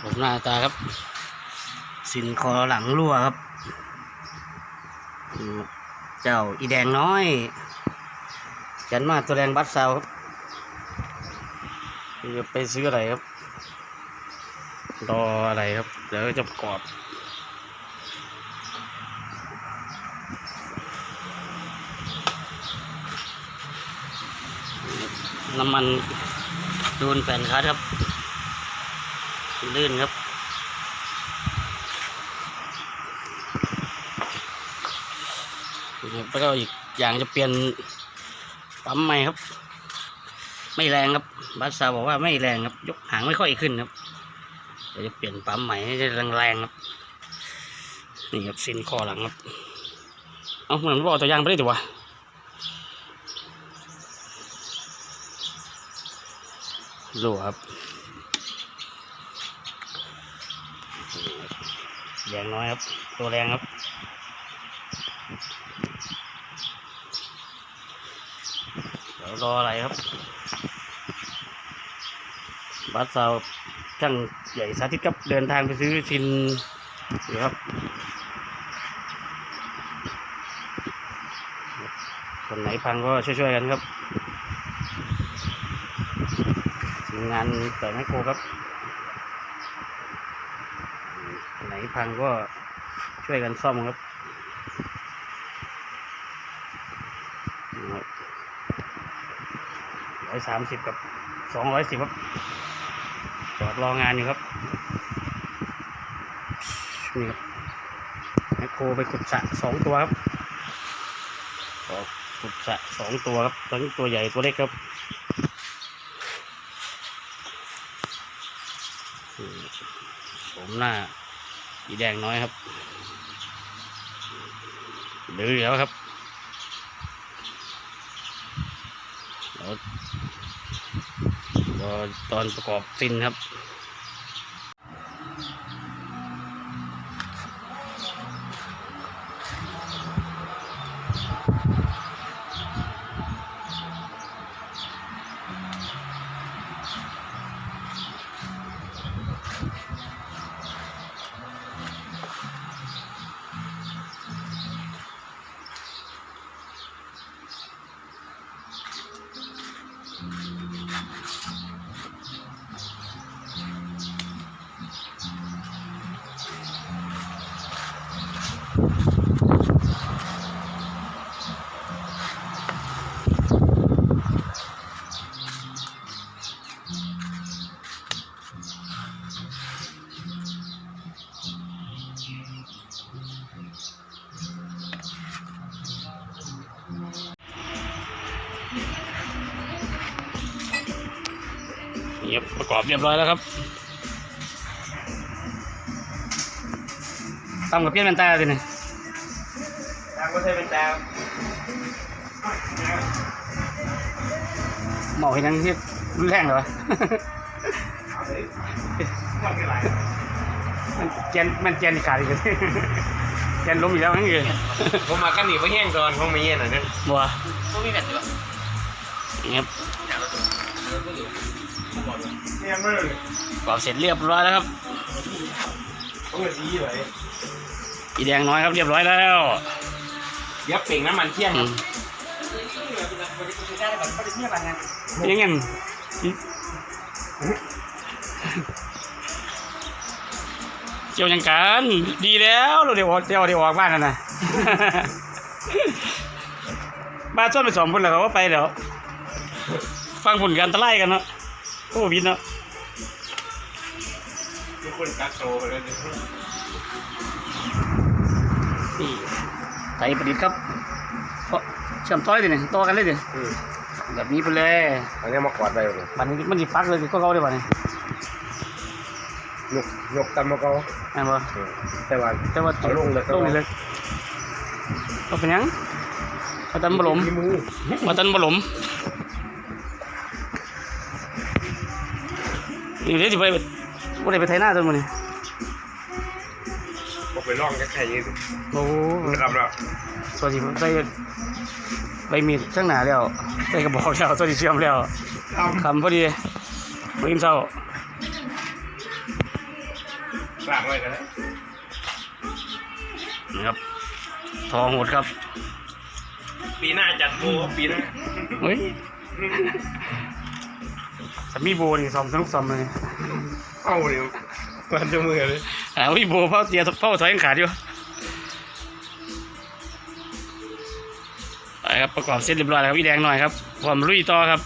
ผมหน้าตาครับ สินคอหลังรั่วครับ เจ้าอีแดงน้อยจันมาตัวแดงบัตรซาครับจะไปซื้ออะไรครับ รออะไรครับ เดี๋ยวจะประกอบน้ำมัน ดูนแผ่นคัดครับลื่นครับแล้วก็อีกอย่างจะเปลี่ยนปั๊มใหม่ครับ ไม่แรงครับบัสซาบอกว่าไม่แรงครับ ยกหางไม่ค่อยขึ้นครับเดี๋ยวจะเปลี่ยนปั๊มใหม่ให้แรงๆครับนี่ครับซินคอหลังครับ เอาเหมือนบอกตัวยางไปได้ดีวะ รั่ครับแรงน้อยครับ ตัวแรงครับเดี๋ยวรออะไรครับบัสซาช่างใหญ่สาธิตครับเดินทางไปซื้อชินอยู่ครับคนไหนพังก็ช่วยๆกันครับ ที มงานแต่แมคโครครับ ไหนพังก็ช่วยกันซ่อมครับร้อยสามสิบกับสองร้อยสิบครับ จอดรองานอยู่ครับ นี่ครับแมคโครไปขุดสระสองตัวครับกขุดสระสองตัวครับ ทั้งตัวใหญ่ตัวเล็กครับ โฉ มหน้าสีแดงน้อยครับดื้อแล้วครับแล้วรอตอนประกอบฟินครับ นี่ครับประกอบเรียบร้อยแล้วครับ ทำกับเพี้ยนเป็นตาเลยเนี่ยทางก็ใช้เป็นดาวหมอเห็นยังที่รุนแรงเหรอวะเอาเลยทำกันไรมันเจนมันเจนขาดอีกเลยเจนล้มอีกแล้วนั่นเองผมมากันหนีไปแห้งก่อนผมไม่เย็นหน่อยนึงบัวพวกนี้แบบไหนวะนี่ครับเนี่ยมือประกอบเสร็จเรียบร้อยแล้วครับต้องเงินดีเลย อีแดงน้อยครับเรียบร้อยแล้วเดี๋ยวเป่งน้ำมันเที่ยงอืมยังไงเจียวยังกันดีแล้วเราเดี๋ยวออกเดี๋ยวเดี๋ยวออกบ้านแล้วนะบ้านส้นไปสองคนแล้วเขาก็ไปเดี๋ยวฟังผลการตะไล่กันเนาะโอ้วินเนาะทุกคนกักโตเลย นี่ไทยประดิษฐ์ครับเพราะเชื่อมต่อยดิเนี่ยต่อกันเลยดิแบบนี้ไปเลยอันนี้มากอดไปเลยบันนี้มันสิฟักเลยก็เขาได้บ่เนี่ยยกยกตำมาเขาแม่นบ่แต่ว่า แต่ว่าเอาลงเลยลงนี่เลยก็เป็นหยังมาตันบหลมที่มือมาตันบหลมนี่เดี๋ยวจะไปบ่ได้ไปไทยหน้าตัวมัน นี่ผมไปลองแค่แค่นี้โอ้โหนะครับแล้วสวัสดีใส่ใบมีดข้างหน้าแล้วใส่กระบอกแล้วสวัสดีเชื่อมแล้วทำคำพอดีมื่นเศร้าฝากไว้กันแล้วนะครับ ทองหดครับ ปีหน้าจัดโบปีหน้าเฮ้ยสามีโบนี่ซ้อมสนุกซ้อมเลย เอาเดี๋ยวมันจะมือเลย อาวิโบเผาเตียเผาถอยขาดอยู่ไปครับประกอบเสร็จเรียบร้อยแล้วครับพี่แดงหน่อยครับความลุยต่อครับ